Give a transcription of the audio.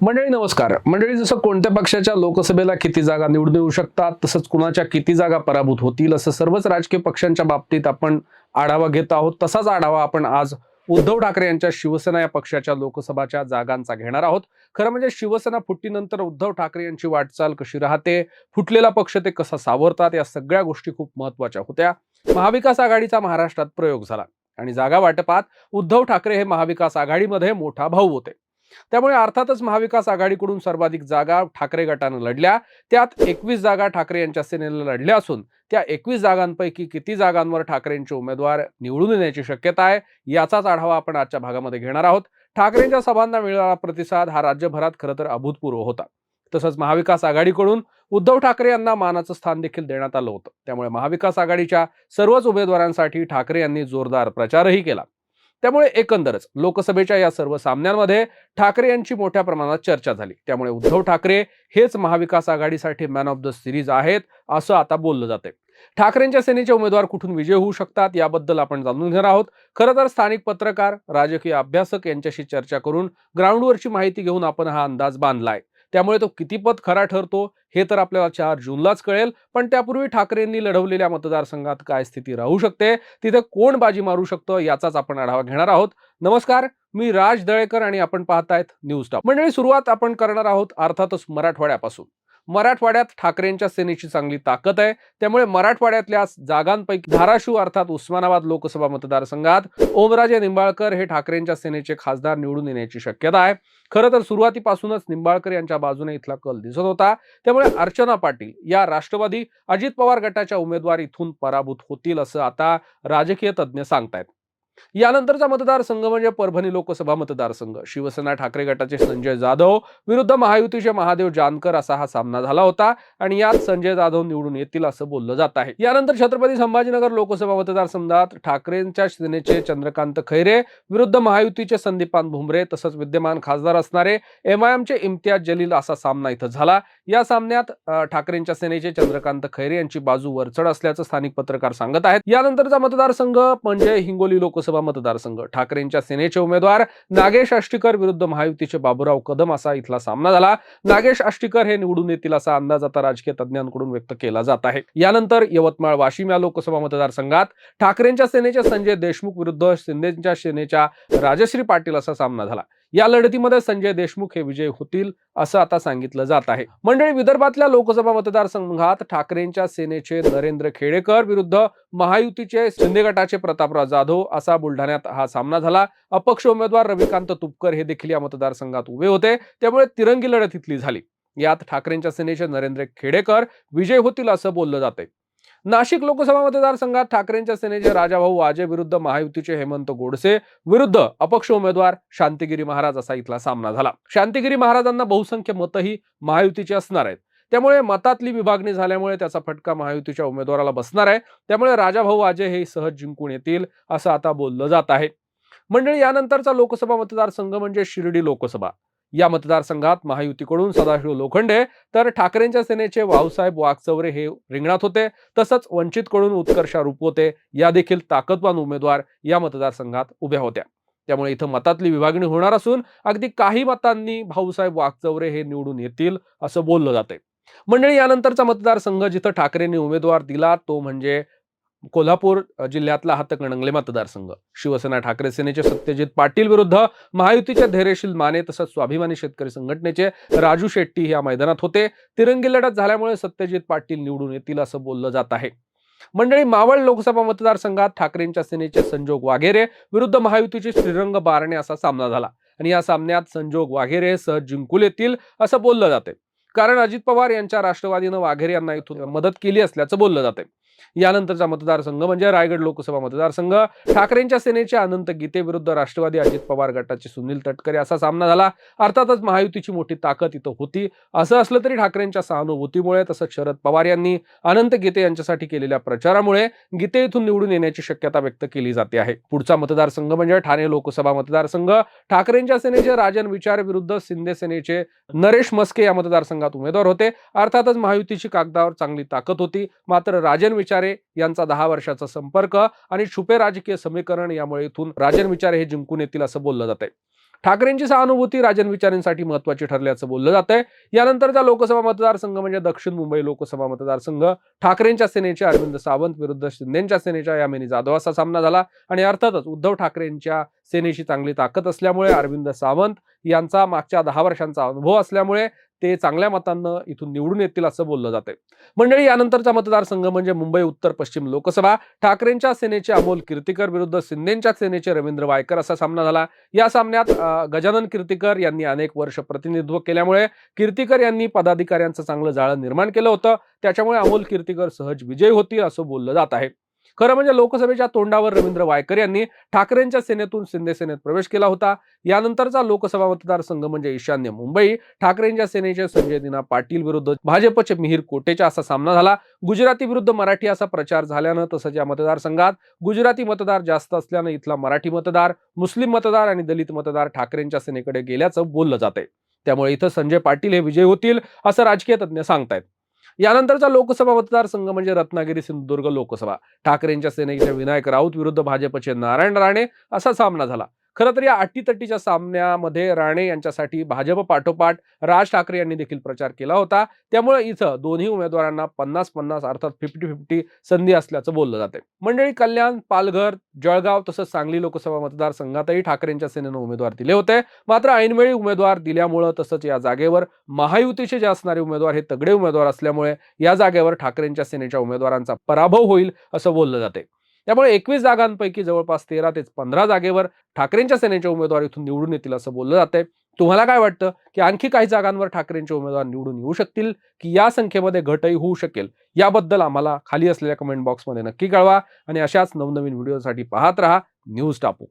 मंडळी नमस्कार. मंडळी जसं कोणत्या पक्षाच्या लोकसभेला किती जागा निवडून येऊ शकतात तसंच कुणाच्या किती जागा पराभूत होतील असं सर्वच राजकीय पक्षांच्या बाबतीत आपण आढावा घेत आहोत. तसाच आढावा आपण आज उद्धव ठाकरे यांच्या शिवसेना या पक्षाच्या लोकसभाच्या जागांचा घेणार आहोत. खरं म्हणजे शिवसेना फुटीनंतर उद्धव ठाकरे यांची वाटचाल कशी राहते फुटलेला पक्ष ते कसा सावरतात या सगळ्या गोष्टी खूप महत्त्वाच्या होत्या. महाविकास आघाडीचा महाराष्ट्रात प्रयोग झाला आणि जागा वाटपात उद्धव ठाकरे हे महाविकास आघाडीमध्ये मोठा भाऊ होते. त्यामुळे अर्थातच महाविकास आघाडीकडून सर्वाधिक जागा ठाकरे गटानं लढल्या. त्यात एकवीस जागा ठाकरे यांच्या सेनेला लढल्या असून त्या एकवीस जागांपैकी किती जागांवर ठाकरेंचे उमेदवार निवडून येण्याची शक्यता आहे याचाच आढावा आपण आजच्या भागामध्ये घेणार आहोत. ठाकरेंच्या सभांना मिळणारा प्रतिसाद हा राज्यभरात खरं तर अभूतपूर्व होता. तसंच महाविकास आघाडीकडून उद्धव ठाकरे यांना मानाचं स्थान देखील देण्यात आलं होतं. त्यामुळे महाविकास आघाडीच्या सर्वच उमेदवारांसाठी ठाकरे यांनी जोरदार प्रचारही केला. त्यामुळे एकंदरच लोकसभेच्या या सर्व सामन्यांमध्ये ठाकरे यांची मोठ्या प्रमाणात चर्चा झाली. त्यामुळे उद्धव ठाकरे हेच महाविकास आघाडीसाठी मॅन ऑफ द सिरीज आहेत असं आता बोललं जाते ठाकरेंच्या सेनेचे उमेदवार कुठून विजय होऊ शकतात याबद्दल आपण जाणून घेणार आहोत. खरं तर स्थानिक पत्रकार राजकीय अभ्यासक यांच्याशी चर्चा करून ग्राउंडवरची माहिती घेऊन आपण हा अंदाज बांधलाय. त्यामुळे तो कितीपत खरा ठरतो हे तर आपल्याला चार जूनलाच कळेल. पण त्यापूर्वी ठाकरेंनी लढवलेल्या मतदारसंघात काय स्थिती राहू शकते? तिथे कोण बाजी मारू शकतं? याचाच आपण आढावा घेणार आहोत. नमस्कार मी राज दळेकर आणि आपण पाहतायत न्यूज टॉप. मंडळी सुरुवात आपण करणार आहोत अर्थातच मराठवाड्यापासून. मराठवाड्यात ठाकरेंच्या सेनेची चांगली ताकद आहे. त्यामुळे मराठवाड्यातल्या जागांपैकी धाराशिव अर्थात उस्मानाबाद लोकसभा मतदारसंघात ओमराजे निंबाळकर हे ठाकरेंच्या सेनेचे खासदार निवडून येण्याची शक्यता आहे. खरं तर सुरुवातीपासूनच निंबाळकर यांच्या बाजूने इथला कल दिसत होता. त्यामुळे अर्चना पाटील या राष्ट्रवादी अजित पवार गटाच्या उमेदवार इथून पराभूत होतील असं आता राजकीय तज्ज्ञ सांगतायत. यानंतरचा मतदारसंघ म्हणजे परभणी लोकसभा मतदारसंघ. शिवसेना ठाकरे गटाचे संजय जाधव विरुद्ध महायुतीचे महादेव जानकर असा हा सामना झाला होता आणि यात संजय जाधव निवडून येतील असं बोललं जात आहे. यानंतर छत्रपती संभाजीनगर लोकसभा मतदारसंघात ठाकरेंच्या सेनेचे चंद्रकांत खैरे विरुद्ध महायुतीचे संदीपान भुमरे तसंच विद्यमान खासदार असणारे एम आय एमचे इम्तियाज जलील असा सामना इथं झाला. या सामन्यात ठाकरेंच्या सेनेचे चंद्रकांत खैरे यांची बाजू वरचढ असल्याचं स्थानिक पत्रकार सांगत आहेत. यानंतरचा मतदारसंघ म्हणजे हिंगोली लोकसभा मतदारसंघ. ठाकरेंच्या सेनेचे उमेदवार नागेश आष्टीकर विरुद्ध महायुतीचे बाबुराव कदम असा इथला सामना झाला. नागेश आष्टीकर हे निवडून येतील असा अंदाज आता राजकीय तज्ज्ञांकडून व्यक्त केला जात आहे. यानंतर यवतमाळ वाशिम या लोकसभा मतदारसंघात ठाकरेंच्या सेनेचे संजय देशमुख विरुद्ध शिंदेच्या सेनेच्या राजश्री पाटील असा सामना झाला. या लढतीमध्ये संजय देशमुख हे विजय होतील असं आता सांगितलं जात आहे. मंडळी विदर्भातल्या लोकसभा मतदारसंघात ठाकरेंच्या सेनेचे नरेंद्र खेडेकर विरुद्ध महायुतीचे शिंदे गटाचे प्रतापराव जाधव असा बुलढाण्यात हा सामना झाला. अपक्ष उमेदवार रविकांत तुपकर हे देखील या मतदारसंघात उभे होते. त्यामुळे तिरंगी लढत इथली झाली. यात ठाकरेंच्या सेनेचे नरेंद्र खेडेकर विजय होतील असं बोललं जाते नाशिक लोकसभा मतदारसंघात ठाकरेंच्या सेनेचे राजाभाऊ वाजे विरुद्ध महायुतीचे हेमंत गोडसे विरुद्ध अपक्ष उमेदवार शांतिगिरी महाराज असा इथला सामना झाला. शांतिगिरी महाराजांना बहुसंख्य मतही महायुतीची असणार आहेत. त्यामुळे मतातली विभागणी झाल्यामुळे त्याचा फटका महायुतीच्या उमेदवाराला बसणार आहे. त्यामुळे राजाभाऊ वाजे हे सहज जिंकून येतील असं आता बोललं जात आहे. मंडळी यानंतरचा लोकसभा मतदारसंघ म्हणजे शिर्डी लोकसभा. या मतदारसंघात महायुतीकडून सदाशिव लोखंडे तर ठाकरेंच्या सेनेचे भाऊसाहेब वागचौरे हे रिंगणात होते. तसंच वंचितकडून उत्कर्षा रुपवते या देखील ताकदवान उमेदवार या मतदारसंघात उभ्या होत्या. त्यामुळे इथं मतातली विभागणी होणार असून अगदी काही मतांनी भाऊसाहेब वागचौरे हे निवडून येतील असं बोललं जाते मंडळी यानंतरचा मतदारसंघ जिथं ठाकरेंनी उमेदवार दिला तो म्हणजे कोल्हापूर जिल्ह्यातला हातकणंगले मतदारसंघ. शिवसेना ठाकरे सेनेचे सत्यजित पाटील विरुद्ध महायुतीचे धैर्यशील माने तसंच स्वाभिमानी शेतकरी संघटनेचे राजू शेट्टी या मैदानात होते. तिरंगी लढत झाल्यामुळे सत्यजित पाटील निवडून येतील असं बोललं जात आहे. मंडळी मावळ लोकसभा मतदारसंघात ठाकरेंच्या सेनेचे संजोग वाघेरे विरुद्ध महायुतीचे श्रीरंग बारणे असा सामना झाला. आणि या सामन्यात संजोग वाघेरे सहज जिंकून येतील असं बोललं जाते कारण अजित पवार यांच्या राष्ट्रवादीनं वाघेरे यांना इथून मदत केली असल्याचं बोललं जाते यानंतरचा मतदारसंघ म्हणजे रायगड लोकसभा मतदारसंघ. ठाकरेंच्या सेनेच्या अनंत गीते विरुद्ध राष्ट्रवादी अजित पवार गटाचे सुनील तटकरे असा सामना झाला. अर्थातच महायुतीची मोठी ताकद इथं होती. असं असलं तरी ठाकरेंच्या सहानुभूतीमुळे तसंच शरद पवार यांनी अनंत गीते यांच्यासाठी केलेल्या प्रचारामुळे गीते इथून निवडून येण्याची शक्यता व्यक्त केली जाते आहे. पुढचा मतदारसंघ म्हणजे ठाणे लोकसभा मतदारसंघ. ठाकरेंच्या सेनेचे राजन विचार विरुद्ध शिंदे सेनेचे नरेश मस्के या मतदारसंघात उमेदवार होते. अर्थातच महायुतीची कागदावर चांगली ताकद होती. मात्र राजन विचारे यांचा दहा वर्षाचा संपर्क आणि छुपे राजकीय समीकरण यामुळे इथून राजन विचारे हे जिंकून येतील असं बोललं जाते ठाकरेंची सहानुभूती राजन विचारेंसाठी महत्वाची ठरल्याचं बोललं जात आहे यानंतरचा लोकसभा मतदारसंघ म्हणजे दक्षिण मुंबई लोकसभा मतदारसंघ. ठाकरेंच्या सेनेचे अरविंद सावंत विरुद्ध शिंदेच्या सेनेच्या यामिनी जाधव असा सामना झाला. आणि अर्थातच उद्धव ठाकरेंच्या सेनेची चांगली ताकद असल्यामुळे अरविंद सावंत यांचा मागच्या दहा वर्षांचा अनुभव असल्यामुळे ते चांगल्या मतांना इथून निवडून येतील असं बोललं जाते मंडळी यानंतरचा मतदारसंघ म्हणजे मुंबई उत्तर पश्चिम लोकसभा. ठाकरेंच्या सेनेचे अमोल कीर्तीकर विरुद्ध शिंदेच्या सेनेचे रवींद्र वायकर असा सामना झाला. या सामन्यात गजानन कीर्तिकर यांनी अनेक वर्ष प्रतिनिधित्व केल्यामुळे कीर्तिकर यांनी पदाधिकाऱ्यांचं चांगलं जाळं निर्माण केलं होतं. त्याच्यामुळे अमोल कीर्तीकर सहज विजयी होतील असं बोललं जात आहे. खरं म्हणजे लोकसभेच्या तोंडावर रवींद्र वायकर यांनी ठाकरेंच्या सेनेतून शिंदे सेनेत प्रवेश केला होता. यानंतरचा लोकसभा मतदारसंघ म्हणजे ईशान्य मुंबई. ठाकरेंच्या सेनेचे संजय दिना पाटील विरुद्ध भाजपचे मिहीर कोटेचा असा सामना झाला. गुजराती विरुद्ध मराठी असा प्रचार झाल्यानं तसंच या मतदारसंघात गुजराती मतदार जास्त असल्यानं इथला मराठी मतदार मुस्लिम मतदार आणि दलित मतदार ठाकरेंच्या सेनेकडे गेल्याचं बोललं जाते त्यामुळे इथं संजय पाटील हे विजयी होतील असं राजकीय तज्ज्ञ सांगतायत. यानंतरचा लोकसभा मतदारसंघ म्हणजे रत्नागिरी सिंधुदुर्ग लोकसभा. ठाकरेंच्या सेनेच्या विनायक राऊत विरुद्ध भाजपचे नारायण राणे असा सामना झाला. खरं तर या अटीतटीच्या सामन्यामध्ये राणे यांच्यासाठी भाजप पाठोपाठ राज ठाकरे यांनी देखील प्रचार केला होता. त्यामुळे इथं दोन्ही उमेदवारांना पन्नास पन्नास अर्थात फिफ्टी फिफ्टी संधी असल्याचं बोललं जाते मंडळी कल्याण पालघर जळगाव तसंच सांगली लोकसभा मतदारसंघातही ठाकरेंच्या सेनेनं उमेदवार दिले होते. मात्र ऐनवेळी उमेदवार दिल्यामुळं तसंच या जागेवर महायुतीचे जे असणारे उमेदवार हे तगडे उमेदवार असल्यामुळे या जागेवर ठाकरेंच्या सेनेच्या उमेदवारांचा पराभव होईल असं बोललं जाते त्यामुळे एकवीस जागांपैकी जवळपास तेरा ते पंधरा जागेवर ठाकरेंच्या सेनेचे उमेदवार इथून निवडून येतील असं बोललं जातंय. तुम्हाला काय वाटतं की आणखी काही जागांवर ठाकरेंचे उमेदवार निवडून येऊ शकतील की या संख्येमध्ये घटही होऊ शकेल? याबद्दल आम्हाला खाली असलेल्या कमेंट बॉक्समध्ये नक्की कळवा आणि अशाच नवनवीन व्हिडिओसाठी पाहत राहा. न्यूज टापू